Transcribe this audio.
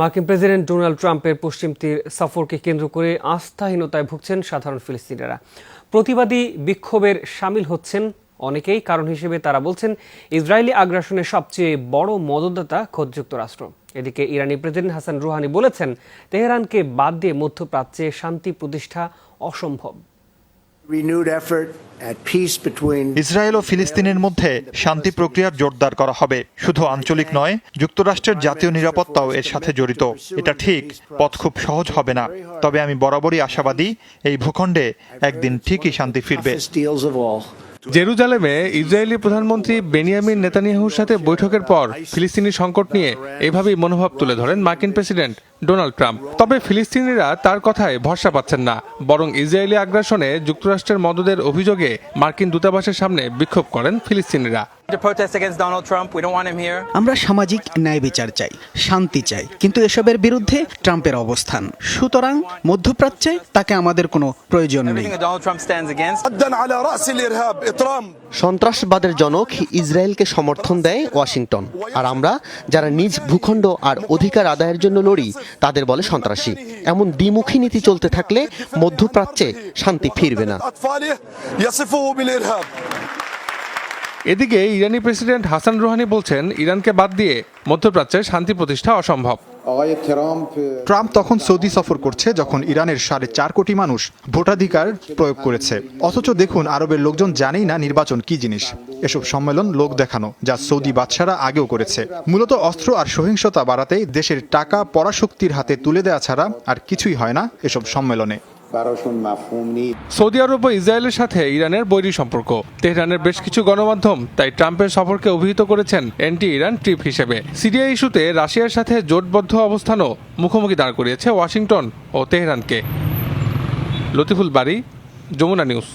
মার্কিন president Donald ট্রাম্পের পশ্চিম তীর সফরকে কেন্দ্র করে আস্থাহীনতায় ভুগছেন সাধারণ ফিলিস্তিনিরা। প্রতিবাদী বিক্ষোভের সামিল হচ্ছেন অনেকেই। কারণ হিসেবে তারা বলছেন, ইসরায়েলি আগ্রাসনের সবচেয়ে বড় মদতদাতা খোদ যুক্তরাষ্ট্র এদিকে ইরানি প্রেসিডেন্ট হাসান রুহানি বলেছেন, তেহরানকে বাদ দিয়ে মধ্যপ্রাচ্যে শান্তি প্রতিষ্ঠা অসম্ভব। ইসরায়েল ও ফিলিস্তিনের মধ্যে শান্তি প্রক্রিয়ার জোরদার করা হবে। শুধু আঞ্চলিক নয় যুক্তরাষ্ট্রের জাতীয় নিরাপত্তাও এর সাথে জড়িত। এটা ঠিক পথ খুব সহজ হবে না। তবে আমি বরাবরই আশাবাদী এই ভূখণ্ডে একদিন ঠিকই শান্তি ফিরবে। জেরুজালেমে ইসরায়েলি প্রধানমন্ত্রী বেনিয়ামিন নেতানিয়াহুর সাথে বৈঠকের পর ফিলিস্তিনি সংকট নিয়ে এভাবেই মনোভাব তুলে ধরেন মার্কিন প্রেসিডেন্ট ডোনাল্ড ট্রাম্প। তবে ফিলিস্তিনিরা তার কথায় ভরসা পাচ্ছেন না, বরং ইসরায়েলি আগ্রাসনে যুক্তরাষ্ট্রের মদদের অভিযোগে মার্কিন দূতাবাসের সামনে বিক্ষোভ করেন ফিলিস্তিনিরা। আমরা সামাজিক ন্যায় বিচার চাই শান্তি চাই। কিন্তু এসবের বিরুদ্ধে ট্রাম্পের অবস্থান। সুতরাং মধ্যপ্রাচ্যে তাকে আমাদের কোনো প্রয়োজন নেই। সন্ত্রাসবাদের জনক ইসরায়েলকে সমর্থন দেয় ওয়াশিংটন। আর আমরা যারা নিজ ভূখণ্ড আর অধিকার আদায়ের জন্য লড়ি তাদের বলে সন্ত্রাসী। এমন দ্বিমুখী নীতি চলতে থাকলে মধ্যপ্রাচ্যে শান্তি ফিরবে না। এদিকে ইরানি প্রেসিডেন্ট হাসান রুহানি বলছেন, ইরানকে বাদ দিয়ে মধ্যপ্রাচ্যে শান্তি প্রতিষ্ঠা অসম্ভব। ট্রাম্প তখন সৌদি সফর করছে যখন ইরানের সাড়ে চার কোটি মানুষ ভোটাধিকার প্রয়োগ করেছে। অথচ দেখুন, আরবের লোকজন জানেই না নির্বাচন কি জিনিস। এসব সম্মেলন লোক দেখানো, যা সৌদি বাদশারা আগেও করেছে। মূলত অস্ত্র আর সহিংসতা বাড়াতেই দেশের টাকা পরাশক্তির হাতে তুলে দেওয়া ছাড়া আর কিছুই হয় না এসব সম্মেলনে। সৌদি আরব ও ইসরায়েলের সাথে ইরানের বৈরী সম্পর্ক। তেহরানের বেশ কিছু গণমাধ্যম তাই ট্রাম্পের সফরকে অভিহিত করেছেন অ্যান্টি ইরান ট্রিপ হিসেবে। সিরিয়া ইস্যুতে রাশিয়ার সাথে জোটবদ্ধ অবস্থানও মুখোমুখি দাঁড় করিয়েছে ওয়াশিংটন ও তেহরানকে। লতিফুল বাড়ি যমুনা নিউজ।